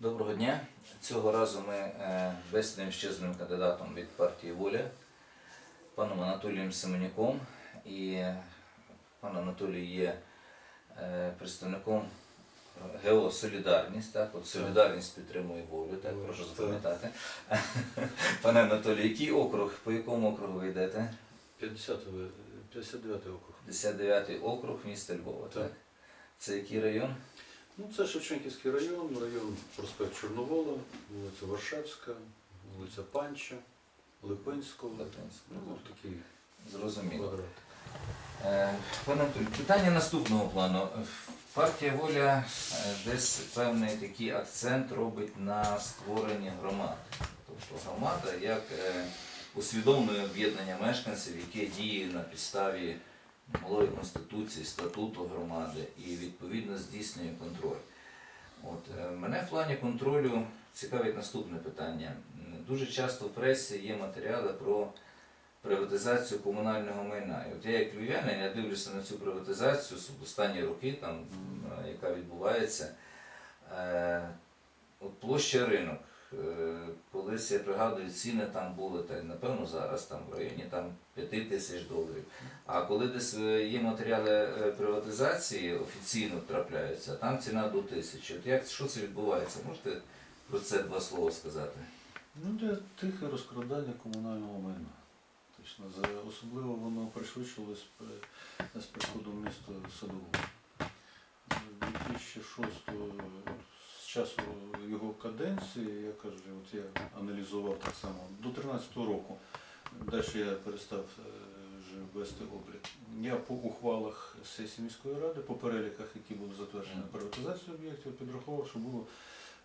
Доброго дня. Цього разу ми е, бесідуємо ще з одним кандидатом від партії Воля, паном Анатолієм Семенюком. І пан Анатолій є е, представником ГО Солідарність. Так? От Солідарність підтримує волю, так, Так, прошу запам'ятати. Пане Анатолій, який округ, по якому округу ви йдете? 50, 59 округ. 59-й округ міста Львова. Так. Так. Це який район? Ну, це Шевченківський район, район проспект Чорновола, вулиця Варшавська, вулиця Панча, Липинського. Липинського. Ну, такий Зрозуміло. квадрат. Е, Пане Анатолій, питання наступного плану. Партія Воля е, десь певний такий акцент робить на створенні громад. Тобто громада як е, усвідомлене об'єднання мешканців, яке діє на підставі малої конституції, статуту громади і відповідно здійснює контроль. От, е, мене в плані контролю цікавить наступне питання. Дуже часто в пресі є матеріали про приватизацію комунального майна. І от я як львів'янин, я дивлюся на цю приватизацію з останні роки, там, е, яка відбувається. Е, От площа ринок. Колись я пригадую, ціни там були, та напевно, зараз там в районі там, 5 тисяч доларів. А коли десь е, є матеріали е, приватизації, офіційно трапляються, там ціна до тисячі. От як що це відбувається? Можете про це два слова сказати? Ну, де тихе розкрадання комунального майна. Точно, особливо воно пришвидшилось з приходом міста Садового. 2006 з часу його каденції, я кажу, от я аналізував так само, до 2013 року. Далі я перестав е, вже вести облік. Я по ухвалах сесії міської ради, по переліках, які були затверджені на приватизацію об'єктів, підраховував, що було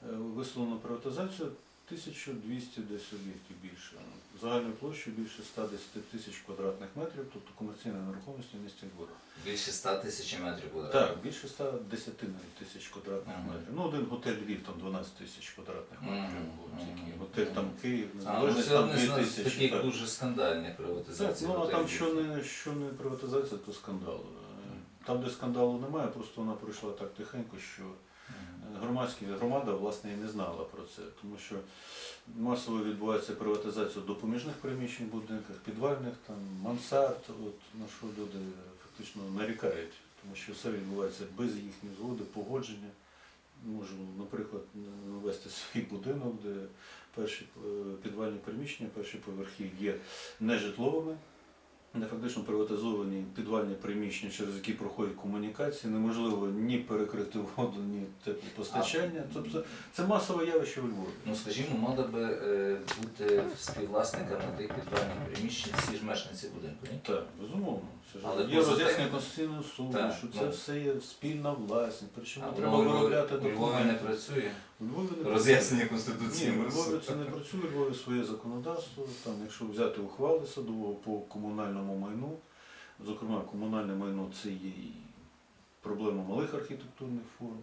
е, висловлено приватизацію 1200 десь об'єктів більше. Загальною площею більше 110 тисяч квадратних метрів, тобто комерційної нерухомості в місті Львова. Більше 100 тисяч метрів квадратних. Так, більше 110 навіть тисяч квадратних Ага. метрів. Ну, один готель Львів, там 12 тисяч квадратних метрів тільки. мгм. Готель там Київ, А, ну, незалежність, там 2 тисячі. таких так. дуже скандальних Так, ну а там що не, що не приватизація, то скандал. Там, де скандалу немає, просто вона пройшла так тихенько, що. Громадські громада власне і не знала про це, тому що масово відбувається приватизація допоміжних приміщень в будинках, підвальних, там, мансард, от, на що люди фактично нарікають, тому що все відбувається без їхньої згоди, погодження. Можу, наприклад, навести свій будинок, де перші е, підвальні приміщення, перші поверхи є нежитловими, де фактично приватизовані підвальні приміщення, через які проходять комунікації, неможливо ні перекрити воду, ні теплопостачання. Тобто це масове явище у Львові. Ну, скажімо, мали би е, бути співвласниками тих підвальних приміщень всі ж мешканці будинку. Ні? Так, безумовно. Це ж Але є роз'яснення Конституційного суду, Так, що це ну. все є спільна власність. Причому А треба Львові- виробляти у Львові не документи. працює. У Львові не Роз'яснення Ні, Конституційного у Львові суду. це не працює, у Львові своє законодавство. Там, якщо взяти ухвали садового по комунальному майну, зокрема, комунальне майно це є і проблема малих архітектурних форм.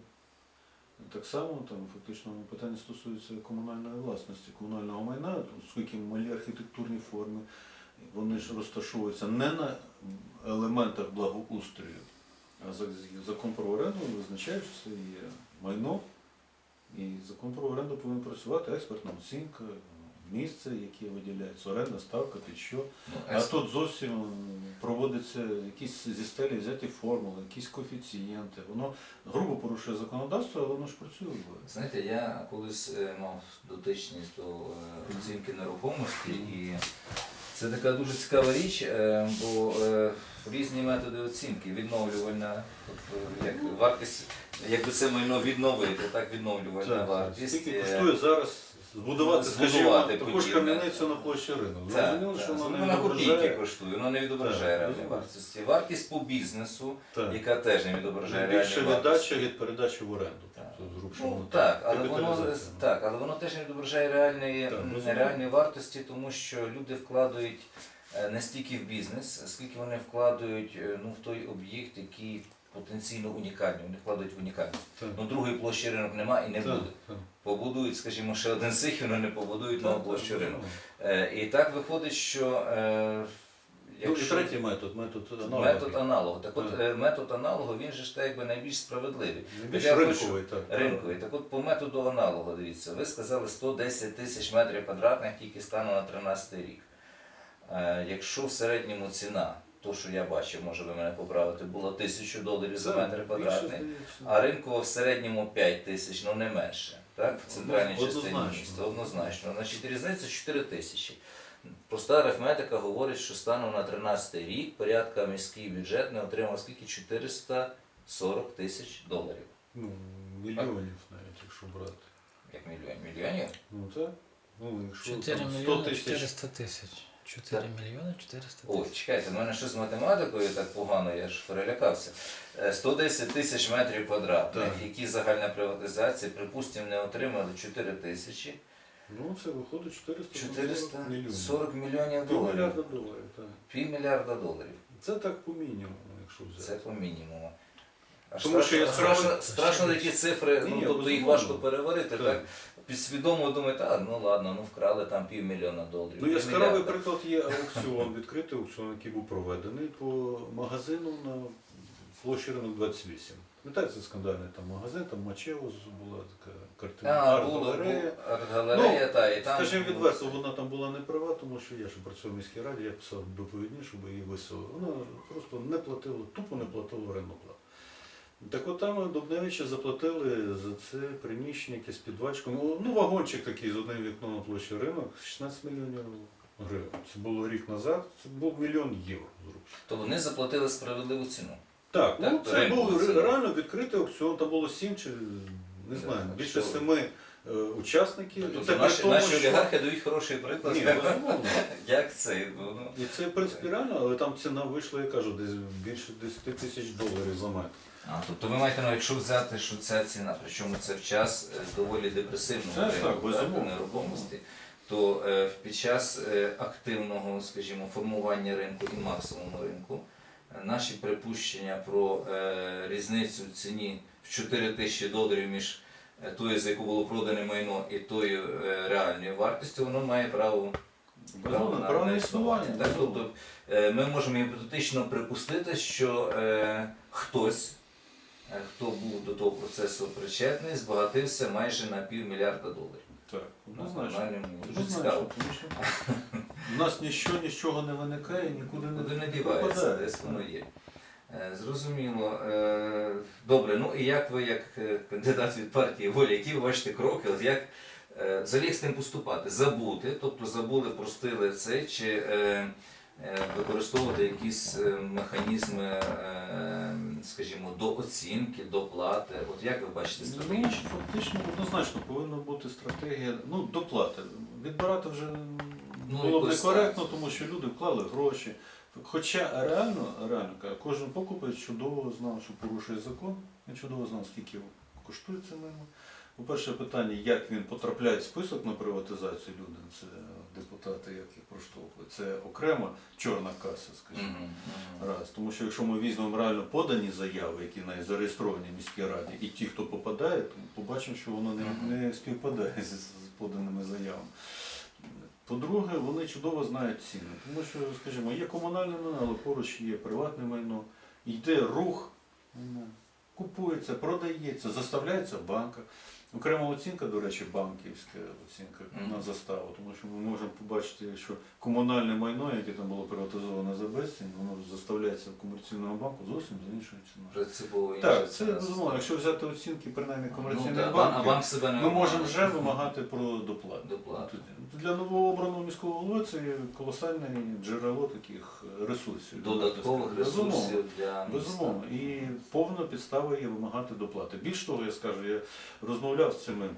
Так само там фактично питання стосується комунальної власності, комунального майна, оскільки малі архітектурні форми, вони ж розташовуються не на елементах благоустрою, а за- закон про оренду визначає, що це є майно, і закон про оренду повинен працювати експертна оцінка, місце, яке виділяється, оренда, ставка, під що. Ну, А тут зовсім проводиться якісь зі стелі взяті формули, якісь коефіцієнти. Воно грубо порушує законодавство, але воно ж працює. Знаєте, я колись е, мав дотичність до е, оцінки нерухомості, і це така дуже цікава річ, е, бо е, різні методи оцінки, відновлювальна, тобто як вартість, якби це майно відновити, так відновлювальна вартість. Скільки е, коштує зараз збудувати, скажімо, таку ж кам'яницю на площі ринок. Так, Зрозуміло, так. що вона Вона не на копійки коштує, вона не відображає Так, реальної вартості. Вартість по бізнесу, Так. яка теж не відображає Більше реальної вартості. віддача від передачі в оренду. Так. Грубше Ну, так, але воно, так, але воно теж не відображає реальної, Так, реальної вартості, тому що люди вкладають е, не стільки в бізнес, скільки вони вкладають е, ну, в той об'єкт, який потенційно унікальний. Вони вкладають в унікальність. Ну, другої площі ринок немає і не Так, буде. так. Побудують, скажімо, ще один цих, вони не побудують нову площу ринок. Е, І так виходить, що і третій метод, метод аналогу. метод аналогу. Так от Так. е, метод аналогу він же ж так якби найбільш справедливий. Найбільш Я хочу- ринковий, так. Ринковий. Так от по методу аналогу, дивіться, ви сказали 110 тисяч метрів квадратних тільки станом на 13 рік. Е, якщо в середньому ціна, то що я бачив, може ви мене поправити, було 1000 доларів за метр квадратний, а ринково в середньому 5 тисяч, ну не менше. Так, в центральній частині міста, однозначно. Значить, різниця 4 тисячі. Проста арифметика говорить, що станом на 13 рік порядка міський бюджет не отримав скільки 440 тисяч доларів. Ну, мільйонів навіть, якщо брати. Як мільйон мільйонів? Ну так. Ну, якщо 4 там 100 мільйони тисяч. 400 тисяч. 4 мільйони 400 Ой, тисяч. чекайте, в мене щось з математикою так погано, я ж перелякався. Е, 110 тисяч метрів квадратних, Так. які загальна приватизація, припустимо, не отримали 4 тисячі. Ну, це виходить 440 мільйонів. 440 мільйонів доларів. мільярда доларів, так. Півмільярда доларів. Це так по мінімуму, якщо взяти. Це по мінімуму. Аж Тому що страшно, яскраво- страшно, страшно такі цифри, Ні, ну, тобто їх безумовно. важко переварити. Так. Так. Підсвідомо думаєте, а ну ладно, ну вкрали там півмільйона доларів. Ну, яскравий півмільярда. приклад є аукціон, відкритий аукціон, який був проведений по магазину на площі ринок 28. Пам'ятаєте, це скандальний там магазин, там Мачеус була така картина. А, арт-галерея. арт-галерея, та, і там... Скажімо відверто, вона там була не права, тому що я ще працював в міській раді, я писав доповідні, щоб її виселили. Вона просто не платила, тупо не платила орендну плату. Так от там Дубневича заплатили за це приміщення якесь підвачку. Ну, ну, вагончик такий з одним вікном на площі ринок, 16 мільйонів гривень. Це було рік назад, це був мільйон євро. То вони заплатили справедливу ціну. Так, ну Так, це ринкову був ціну. реально відкритий аукціон, там було сім чи не знаю, Так, більше що ви. семи е, учасників. І Тобто це при наші, тому, наші що- олігархи дають хороший приклад, Ні, безумовно. як це. Ну, ну. І це в принципі реально, але там ціна вийшла, я кажу, десь більше 10 тисяч доларів за метр. А, тобто ви маєте на увазі, якщо взяти, що ця ціна, причому це в час е, доволі депресивного Так, ринку безумовно. нерухомості, то е, під час е, активного, скажімо, формування ринку і максимуму ринку, наші припущення про е, різницю в ціні в 4 тисячі доларів між е, тою, за яку було продане майно, і тою е, реальною вартістю, воно має право Безумовно, право на існування. Так, тобто ми можемо гіпотетично припустити, що е, хтось, е, хто був до того процесу причетний, збагатився майже на півмільярда доларів. Так, Ну, однозначно. нормально, дуже Однозначно, цікаво. тому що У нас нічого, нічого не виникає, нікуди Куди не не дівається, десь воно є. Е, Зрозуміло. Е, Добре, ну і як ви, як е, кандидат від партії волі, які ви бачите кроки, от як е, взагалі з тим поступати? Забути, тобто забули, простили це, чи е, е, використовувати якісь е, механізми, е, скажімо, до оцінки, до плати. От як ви бачите Ну, стратегічно? фактично, однозначно повинна бути стратегія ну, доплати. Відбирати вже Ну, було б якось некоректно, тому що люди вклали гроші. Хоча реально, реально кажу, кожен покупець чудово знав, що порушує закон, він чудово знав, скільки коштує це майно. По-перше, питання, як він потрапляє в список на приватизацію люди, це депутати, як їх проштовхують. Це окрема чорна каса, скажімо. Раз. Тому що якщо ми візьмемо реально подані заяви, які навіть зареєстровані в міській раді, і ті, хто попадає, то побачимо, що воно не, не співпадає з, з поданими заявами. По-друге, вони чудово знають ціни. Тому що, скажімо, є комунальне майно, але поруч є приватне майно, йде рух, купується, продається, заставляється в банках. Окрема оцінка, до речі, банківська оцінка на заставу, тому що ми можемо побачити, що комунальне майно, яке там було приватизоване за безцінь, воно заставляється в комерційному банку зовсім за іншою ціною. Це було інше. Так, це безумовно. Якщо взяти оцінки принаймні Ну, комерційних а банків, банк себе не ми можемо вже вимагати про доплату. Доплату. Для новообраного міського голови це є колосальне джерело таких ресурсів. додаткових ресурсів для. Безумовно, і повна підстава є вимагати доплати. Більш того, я скажу, я розмовляв з цими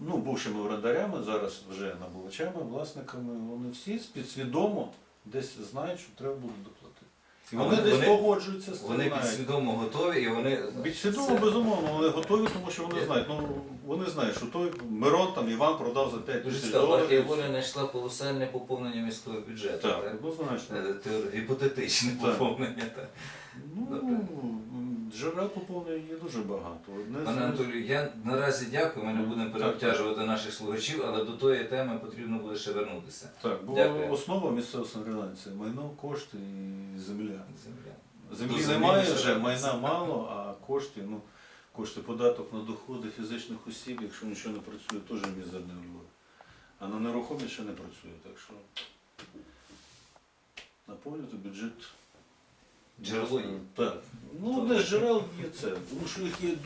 ну, бувшими орендарями, зараз вже набувачами, власниками, вони всі підсвідомо десь знають, що треба буде доплатити. І вони, вони- десь вони- погоджуються з цим. Вони навіть. підсвідомо готові і вони. Підсвідомо, Це безумовно, вони готові, тому що вони знають. Ну вони знають, що той Мирон там Іван продав за 5 Дуже тисяч партія доларів. воля знайшла колосальне поповнення міського бюджету. Так, так? однозначно. Е, Гіпотетичне Так. поповнення. Так. Ну, Добре. Джерел поповнення є дуже багато. Одне з Пане Анатолію, я наразі дякую, ми не будемо переобтяжувати наших слухачів, але до тої теми потрібно буде ще вернутися. Так, бо Дякую. основа місцевого самоврядування це майно, кошти і земля. Земля. Землі До землі немає вже, майна мало, а кошти, ну, кошти податок на доходи фізичних осіб, якщо нічого не працює, теж мізерний влог. А на нерухомість ще не працює, так що наповнювати бюджет. Джерело є. Так. Ну, одне з джерел є це, тому що їх є